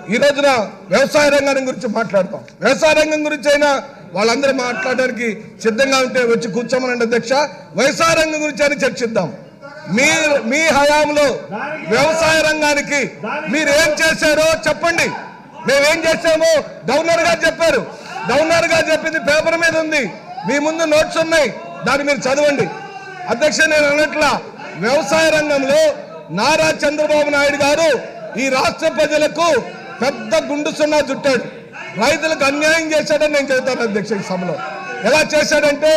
ఈ రోజున వ్యవసాయ రంగాన్ని గురించి మాట్లాడతాం. వ్యవసాయ రంగం గురించి అయినా వాళ్ళందరూ మాట్లాడడానికి సిద్ధంగా ఉంటే వచ్చి కూర్చోమనండి అధ్యక్ష. వ్యవసాయ రంగం గురించి అని చర్చిద్దాం. మీ మీ హయాంలో వ్యవసాయ రంగానికి మీరు ఏం చేశారో చెప్పండి. మేమేం చేశామో గవర్నర్ గారు చెప్పారు. గవర్నర్ గారు చెప్పింది పేపర్ మీద ఉంది. మీ ముందు నోట్స్ ఉన్నాయి. దాన్ని మీరు చదవండి. అధ్యక్ష నేను అన్నట్ల వ్యవసాయ రంగంలో నారా చంద్రబాబు నాయుడు గారు ఈ రాష్ట్ర ప్రజలకు పెద్ద గుండు సున్నా చుట్టాడు. రైతులకు అన్యాయం చేశాడని నేను చెబుతాను అధ్యక్ష ఈ సభలో. ఎలా చేశాడంటే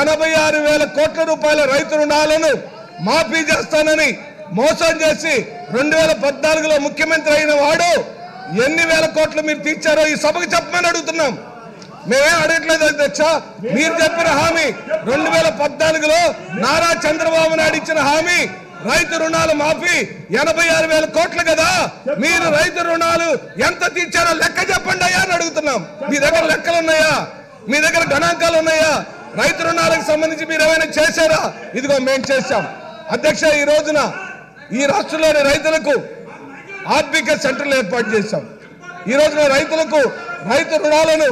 ఎనభై ఆరు వేల కోట్ల రూపాయల రైతు రుణాలను మాఫీ చేస్తానని మోసం చేసి రెండు వేల పద్నాలుగులో ముఖ్యమంత్రి అయిన వాడు ఎన్ని వేల కోట్లు మీరు తీర్చారో ఈ సభకు చెప్పమని అడుగుతున్నాం. మేమేం అడగట్లేదు అధ్యక్ష. మీరు చెప్పిన హామీ రెండు వేల పద్నాలుగులో నారా చంద్రబాబు నాయుడు ఇచ్చిన హామీ రైతు రుణాలు మాఫీ ఎనభై ఆరు వేల కోట్లు కదా. మీరు రైతు రుణాలు ఎంత తీర్చారో లెక్క చెప్పండి అయ్యా అని అడుగుతున్నాం. మీ దగ్గర లెక్కలు ఉన్నాయా? మీ దగ్గర గణాంకాలు ఉన్నాయా? రైతు రుణాలకు సంబంధించి మీరు ఏమైనా చేశారా? ఇదిగో మేము చేశాం. అధ్యక్ష ఈ రోజున ఈ రాష్ట్రంలోని రైతులకు ఆర్బిక సెంటర్లు ఏర్పాటు చేశాం. ఈ రోజున రైతులకు రైతు రుణాలను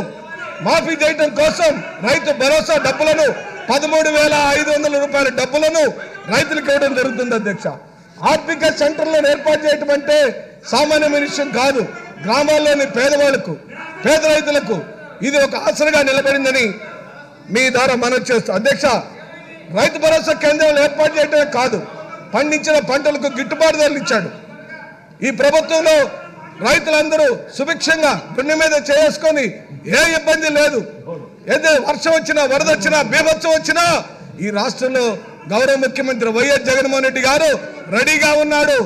మాఫీ చేయడం కోసం రైతు భరోసా డబ్బులను పదమూడు వేల ఐదు వందల రూపాయల డబ్బులను రైతులకు ఇవ్వడం జరుగుతుంది అధ్యక్ష. ఆర్థిక సెంటర్లను ఏర్పాటు చేయటం అంటే సామాన్యమైన విషయం కాదు. గ్రామాల్లోని పేదవాళ్ళకు పేద రైతులకు ఇది ఒక ఆసరగా నిలబడిందని మీ ద్వారా మనం చేస్తాం అధ్యక్ష రైతు భరోసా కేంద్రాలు ఏర్పాటు చేయటమే కాదు. పండించిన పంటలకు గిట్టుబాటు ధరలు ఇచ్చాడు. ఈ ప్రభుత్వంలో రైతులందరూ సుభిక్షంగా గుండె మీద చేసుకొని ఏ ఇబ్బంది లేదు. ఏదో వర్షం వచ్చినా వరద వచ్చినా బీభత్సం వచ్చినా ఈ రాష్ట్రంలో గౌరవ ముఖ్యమంత్రి వైఎస్ జగన్మోహన్ రెడ్డి గారు రెడీగా ఉన్నాడు.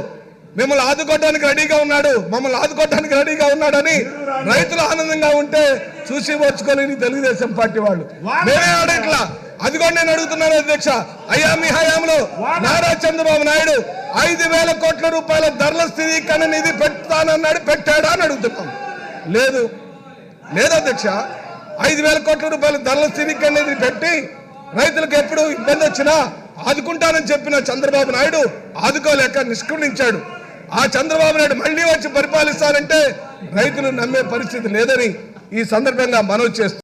మిమ్మల్ని ఆదుకోవడానికి రెడీగా ఉన్నాడు. మమ్మల్ని ఆదుకోవడానికి రెడీగా ఉన్నాడని రైతులు ఆనందంగా ఉంటే చూసి ఓర్చుకోలేని తెలుగుదేశం పార్టీ వాళ్ళు. మేమే ఇట్లా అది కూడా నేను అడుగుతున్నాను అధ్యక్ష. అయ్యా మీ హయాంలో నారా చంద్రబాబు నాయుడు ఐదు వేల కోట్ల రూపాయల ధరల స్థిరీకరణ నిధి పెడతానన్నాడు పెట్టాడా అని అడుగుతున్నాం. లేదు. లేదు అధ్యక్ష. ఐదు వేల కోట్ల రూపాయల ధరల స్థిరీకరణ నిధి పెట్టి రైతులకు ఎప్పుడు ఇబ్బంది వచ్చినా ఆదుకుంటానని చెప్పిన చంద్రబాబు నాయుడు ఆదుకోలేక నిష్క్రమించాడు. ఆ చంద్రబాబు నాయుడు మళ్ళీ వచ్చి పరిపాలిస్తారంటే రైతులు నమ్మే పరిస్థితి లేదని ఈ సందర్భంగా మనవి చేస్తూ